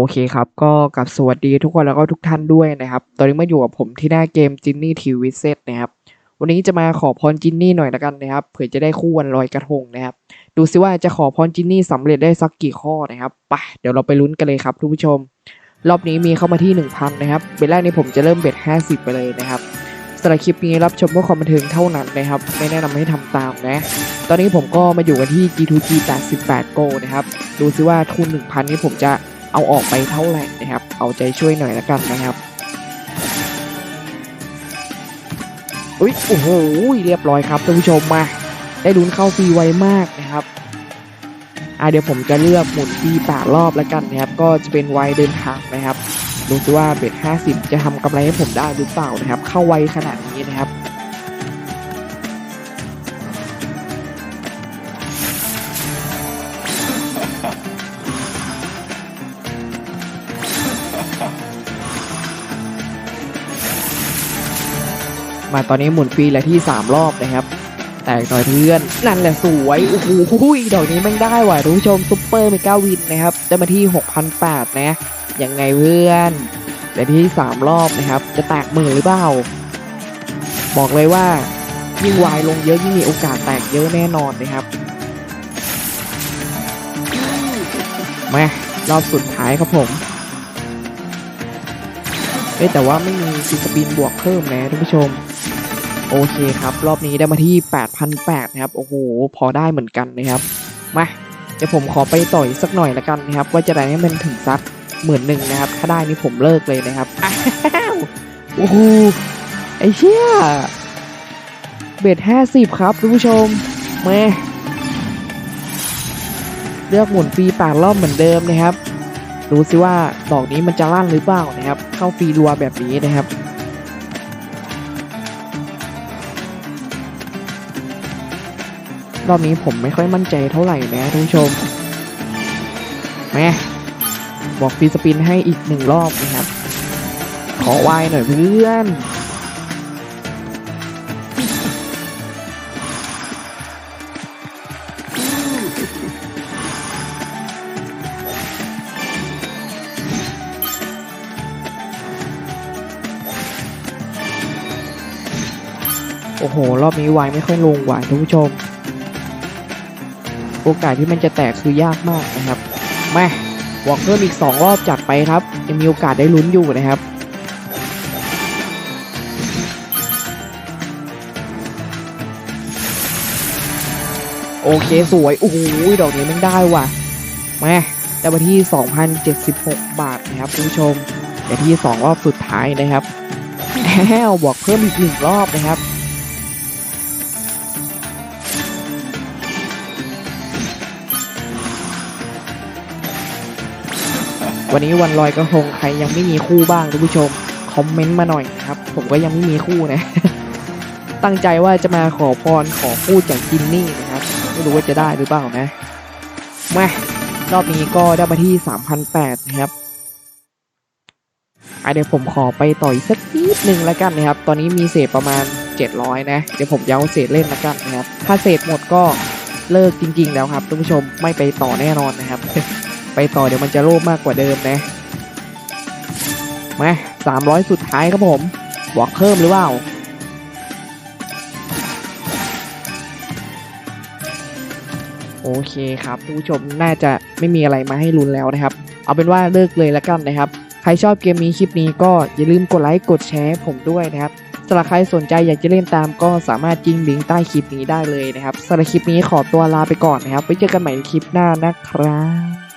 โอเคครับ ก็กับสวัสดีทุกคนแล้วก็ทุกท่านด้วยนะครับ ตอนนี้มาอยู่กับผมที่หน้าเกมจินนี่ทีวีเซตนะครับ วันนี้จะมาขอพรจินนี่หน่อยละกันนะครับ เผื่อจะได้คู่วันลอยกระทงนะครับ ดูซิว่าจะขอพรจินนี่สำเร็จได้สักกี่ข้อนะครับไปเดี๋ยวเราไปลุ้นกันเลยครับทุกผู้ชม รอบนี้มีเข้ามาที่ 1,000 นะครับ เบ็ดแรกนี้ผมจะเริ่มเบ็ด 50 ไปเลยนะครับสำหรับคลิปนี้รับชมเพื่อความบันเทิงเท่านั้นนะครับ ไม่แนะนำให้ทำตามนะ ตอนนี้ผมก็มาอยู่กันที่ G2G 88 Go นะครับ ดูซิว่าทุน 1,000 นี้ผมจะ เอาออกไปเท่าไหร่นะครับ เอาใจช่วยหน่อยละกันนะครับอุ๊ยโอ้โหเรียบร้อยครับท่านผู้ชมมาได้ลุ้นเข้าฟรีไวมากนะครับอะเดี๋ยวผมจะเลือกหมุนฟรีแปดรอบแล้วกันนะครับ ก็จะเป็นไวเดินทางนะครับดูซิว่าเบ็ด50 จะทำกำไรให้ผมได้หรือเปล่านะครับ เข้าไวขนาดนี้นะครับ มาตอนนี้หมุนฟรีแล้วที่ 3 รอบนะครับ แตกหน่อยเพื่อนนั่นแหละสวยโอ้โหดอกนี้แม่งได้ว่ะทุกผู้ชมซุปเปอร์เมกาวินนะครับได้มาที่6,800นะยังไงเพื่อนแต่ที่ 3 รอบนะครับ จะแตกหมื่นหรือเปล่าบอกเลยว่ายิ่งวายลงเยอะยิ่งมีโอกาสแตกเยอะแน่นอนนะครับมารอบสุดท้ายครับผมเอ้ยแต่ว่าไม่มีซีสปินบวกเพิ่มนะท่านผู้ชม โอเคครับ รอบนี้ได้มาที่ 8,800นะครับ โอ้โห พอได้เหมือนกันนะครับ มา เดี๋ยวผมขอไปต่อยสักหน่อยละกันนะครับ ว่าจะได้ให้มันถึงสักหมื่นหนึ่งนะครับ ถ้าได้นี่ผมเลิกเลยนะครับ อ้าวโอ้โห ไอ้เชี่ย เบ็ดห้าสิบครับท่านผู้ชมแม่เลือกหมุนฟรีแปดรอบเหมือนเดิมนะครับ ดูสิว่าดอกนี้มันจะลั่นหรือเปล่านะครับ เข้าฟรีรัวแบบนี้นะครับ รอบนี้ผมไม่ค่อยมั่นใจเท่าไหร่นะท่านผู้ชมแม่บอกฟีสปินให้อีกหนึ่งรอบนะครับ ขอวายหน่อยเพื่อนโอ้โห รอบนี้วายไม่ค่อยลงว่ะท่านผู้ชม โอกาสที่มันจะแตกคือยากมากนะครับแม่บอกเพิ่มอีก 2 รอบจัดไปครับยังมีโอกาสได้ลุ้นอยู่นะครับโอเคสวยโอ้โหดอกนี้มันได้ว่ะแม่ได้มาที่ 2,076 บาทนะครับคุณผู้ชมแต่ที่ 2 รอบสุดท้ายนะครับแล้บอกเพิ่มอีกหนึ่งรอบนะครับ วันนี้วันลอยกระทงใครยังไม่มีคู่บ้างท่านผู้ชมคอมเมนต์มาหน่อยนะครับ ผมก็ยังไม่มีคู่นะ ตั้งใจว่าจะมาขอพรขอคู่จากจินนี่นะครับ ไม่รู้ว่าจะได้หรือเปล่านะมารอบนี้ก็ได้มาที่3,800นะครับเดี๋ยวผมขอไปต่อยสักนิดนึงแล้วกันนะครับ ตอนนี้มีเศษประมาณ 700 นะ เดี๋ยวผมจะเอาเศษเล่นแล้วกันนะครับ ถ้าเศษหมดก็เลิกจริง ๆ แล้วครับท่านผู้ชมไม่ไปต่อแน่นอนนะครับ ไปต่อเดี๋ยวมันจะโลภมากกว่าเดิมนะมาสามร้อยสุดท้ายครับผมบอกเพิ่มหรือเปล่าโอเคครับผู้ชมน่าจะไม่มีอะไรมาให้ลุ้นแล้วนะครับ เอาเป็นว่าเลิกเลยแล้วกันนะครับ ใครชอบเกมนี้คลิปนี้ก็อย่าลืมกดไลค์กดแชร์ผมด้วยนะครับสำหรับใครสนใจอยากจะเล่นตามก็สามารถจิ้งลิงก์ใต้คลิปนี้ได้เลยนะครับสำหรับคลิปนี้ขอตัวลาไปก่อนนะครับไว้เจอกันใหม่คลิปหน้านะครับ